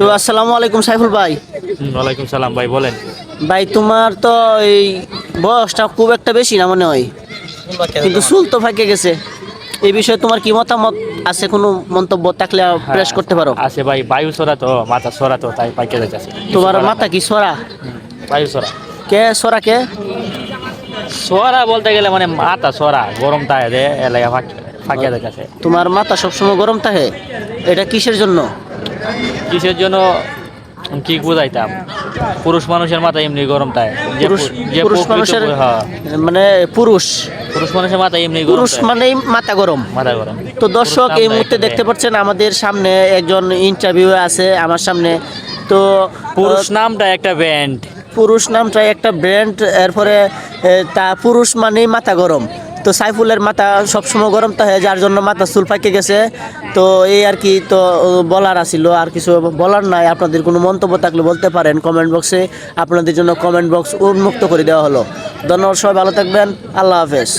তো আসসালামু আলাইকুম সাইফুল ভাই। ওয়ালাইকুম সালাম ভাই বলেন। ভাই তোমার তো এই বয়সটা খুব একটা বেশি না মনে হয়? কিন্তু চুল তো ফাঁকে গেছে। এই বিষয়ে তোমার কি মতামত আছে কোনো মন্তব্য থাকলে প্রেস করতে পারো? আছে ভাই বায়ু সরা তো মাথা সরা তো তাই পাইকে যাচ্ছে তোমার মাথা কি সরা বায়ু সরা কে সরা কে? সরা বলতে গেলে মানে মাথা সরা গরম তাই রে এলাকা ফাঁকে যাচ্ছে তোমার মাথা সবসময় গরম থাকে এটা কিসের জন্য? কিসের জন্য কি বুঝাইতাম? পুরুষ মানুষের মাথা এমনি গরম তাই। যে পুরুষ মানুষের হ্যাঁ, মানে পুরুষ। পুরুষ মানুষের মাথা এমনি পুরুষ। মানেই মাথা গরম। মাথা গরম। তো দর্শক এই মুহূর্তে দেখতে পাচ্ছেন আমাদের সামনে একজন ইন্টারভিউ আছে আমার সামনে। তো পুরুষ নামটা একটা ব্যান্ড পুরুষ নামটা একটা ব্র্যান্ড এরপরে তা পুরুষ মানেই মাথা গরম। তো সাইফুলের মাথা সবসময় গরম থাকে যার জন্য মাথা চুল পাকে গেছে। তো এই আর কি তো বলার আছিল, আর কিছু বলার নাই। আপনাদের কোনো মন্তব্য থাকলে বলতে পারেন কমেন্ট বক্সে। আপনাদের জন্য কমেন্ট বক্স উন্মুক্ত করে দেওয়া হলো। ধন্যবাদ, সবাই ভালো থাকবেন। আল্লাহ হাফেজ।